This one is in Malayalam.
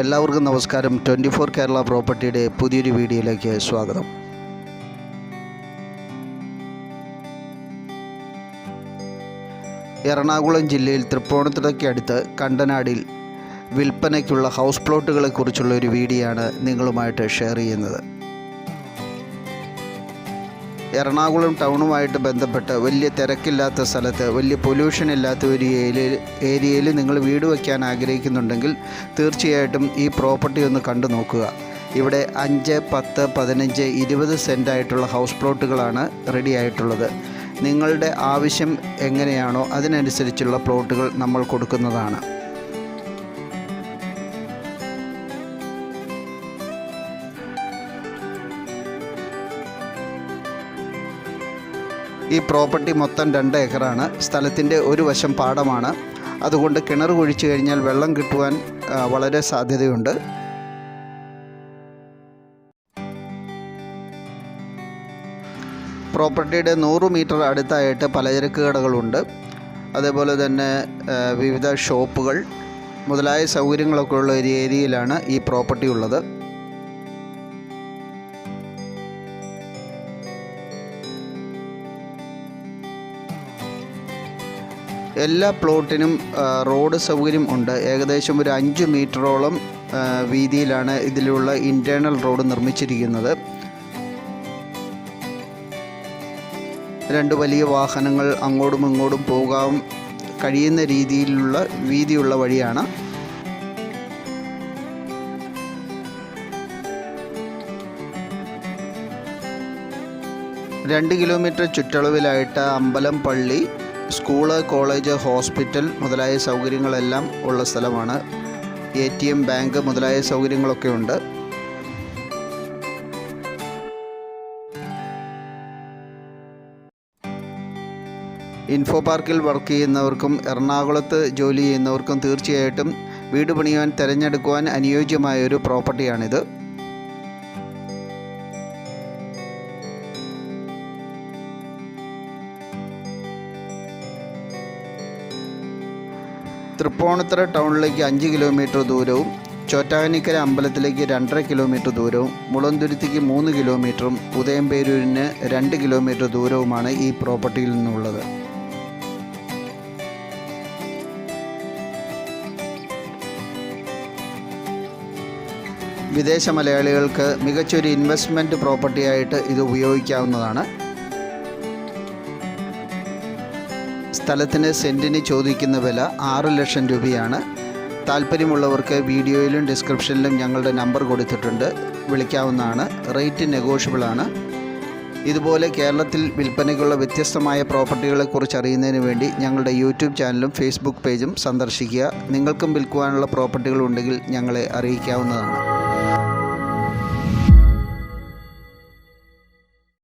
എല്ലാവർക്കും നമസ്കാരം. ട്വന്റി ഫോർ കേരള പ്രോപ്പർട്ടിയുടെ പുതിയൊരു വീഡിയോയിലേക്ക് സ്വാഗതം. എറണാകുളം ജില്ലയിൽ തൃപ്പൂണിത്തുറയ്ക്ക് അടുത്ത് കണ്ടനാടിൽ വിൽപ്പനയ്ക്കുള്ള ഹൗസ് പ്ലോട്ടുകളെക്കുറിച്ചുള്ള ഒരു വീഡിയോ ആണ് നിങ്ങളുമായിട്ട് ഷെയർ ചെയ്യുന്നത്. എറണാകുളം ടൗണുമായിട്ട് ബന്ധപ്പെട്ട് വലിയ തിരക്കില്ലാത്ത സ്ഥലത്ത് വലിയ പൊല്യൂഷൻ ഇല്ലാത്ത ഒരു ഏരിയയിൽ ഏരിയയിൽ നിങ്ങൾ വീട് വയ്ക്കാൻ ആഗ്രഹിക്കുന്നുണ്ടെങ്കിൽ തീർച്ചയായിട്ടും ഈ പ്രോപ്പർട്ടി ഒന്ന് കണ്ടു നോക്കുക. ഇവിടെ അഞ്ച് പത്ത് പതിനഞ്ച് ഇരുപത് സെന്റായിട്ടുള്ള ഹൗസ് പ്ലോട്ടുകളാണ് റെഡി ആയിട്ടുള്ളത്. നിങ്ങളുടെ ആവശ്യം എങ്ങനെയാണോ അതിനനുസരിച്ചുള്ള പ്ലോട്ടുകൾ നമ്മൾ കൊടുക്കുന്നതാണ്. ഈ പ്രോപ്പർട്ടി മൊത്തം രണ്ട് ഏക്കറാണ്. സ്ഥലത്തിന്റെ ഒരു വശം പാടമാണ്. അതുകൊണ്ട് കിണർ കുഴിച്ചു കഴിഞ്ഞാൽ വെള്ളം കിട്ടുവാൻ വളരെ സാധ്യതയുണ്ട്. പ്രോപ്പർട്ടിയുടെ നൂറ് മീറ്റർ അടുത്തായിട്ട് പലചരക്ക് കടകളുണ്ട്. അതേപോലെ തന്നെ വിവിധ ഷോപ്പുകൾ. മുതലായ സൗകര്യങ്ങളൊക്കെ ഉള്ള ഒരു ഏരിയയിലാണ് ഈ പ്രോപ്പർട്ടി ഉള്ളത്. എല്ലാ പ്ലോട്ടിനും റോഡ് സൗകര്യം ഉണ്ട്. ഏകദേശം ഒരു അഞ്ച് മീറ്ററോളം വീതിയിലാണ് ഇതിലുള്ള ഇന്റേർണൽ റോഡ് നിർമ്മിച്ചിരിക്കുന്നത്. രണ്ട് വലിയ വാഹനങ്ങൾ അങ്ങോട്ടും ഇങ്ങോട്ടും പോകാൻ കഴിയുന്ന രീതിയിലുള്ള വീതിയുള്ള വഴിയാണ്. രണ്ട് കിലോമീറ്റർ ചുറ്റളവിലായിട്ട് അമ്പലം പള്ളി സ്കൂൾ കോളേജ് ഹോസ്പിറ്റൽ മുതലായ സൗകര്യങ്ങളെല്ലാം ഉള്ള സ്ഥലമാണ്. എ ടി എം ബാങ്ക് മുതലായ സൗകര്യങ്ങളൊക്കെ ഉണ്ട്. ഇൻഫോ പാർക്കിൽ വർക്ക് ചെയ്യുന്നവർക്കും എറണാകുളത്ത് ജോലി ചെയ്യുന്നവർക്കും തീർച്ചയായിട്ടും വീട് പണിയുവാൻ തിരഞ്ഞെടുക്കുവാൻ അനുയോജ്യമായ ഒരു പ്രോപ്പർട്ടിയാണിത്. തൃപ്പൂണിത്തുറ ടൗണിലേക്ക് അഞ്ച് കിലോമീറ്റർ ദൂരവും ചോറ്റാനിക്കര അമ്പലത്തിലേക്ക് രണ്ടര കിലോമീറ്റർ ദൂരവും മുളന്തുരുത്തിക്ക് മൂന്ന് കിലോമീറ്ററും ഉദയംപേരൂരിന് രണ്ട് കിലോമീറ്റർ ദൂരവുമാണ് ഈ പ്രോപ്പർട്ടിയിൽ നിന്നുള്ളത്. വിദേശ മലയാളികൾക്ക് മികച്ചൊരു ഇൻവെസ്റ്റ്മെന്റ് പ്രോപ്പർട്ടിയായിട്ട് ഇത് ഉപയോഗിക്കാവുന്നതാണ്. സ്ഥലത്തിന് സെന്റിന് ചോദിക്കുന്ന വില ആറ് ലക്ഷം രൂപയാണ്. താല്പര്യമുള്ളവർക്ക് വീഡിയോയിലും ഡിസ്ക്രിപ്ഷനിലും ഞങ്ങളുടെ നമ്പർ കൊടുത്തിട്ടുണ്ട്. വിളിക്കാവുന്നതാണ്. റേറ്റ് നെഗോഷ്യബിളാണ് ഇതുപോലെ കേരളത്തിൽ വിൽപ്പനയ്ക്കുള്ള വ്യത്യസ്തമായ പ്രോപ്പർട്ടികളെക്കുറിച്ച് അറിയുന്നതിന് വേണ്ടി ഞങ്ങളുടെ യൂട്യൂബ് ചാനലും ഫേസ്ബുക്ക് പേജും സന്ദർശിക്കുക. നിങ്ങൾക്കും വിൽക്കുവാനുള്ള പ്രോപ്പർട്ടികളുണ്ടെങ്കിൽ ഞങ്ങളെ അറിയിക്കാവുന്നതാണ്.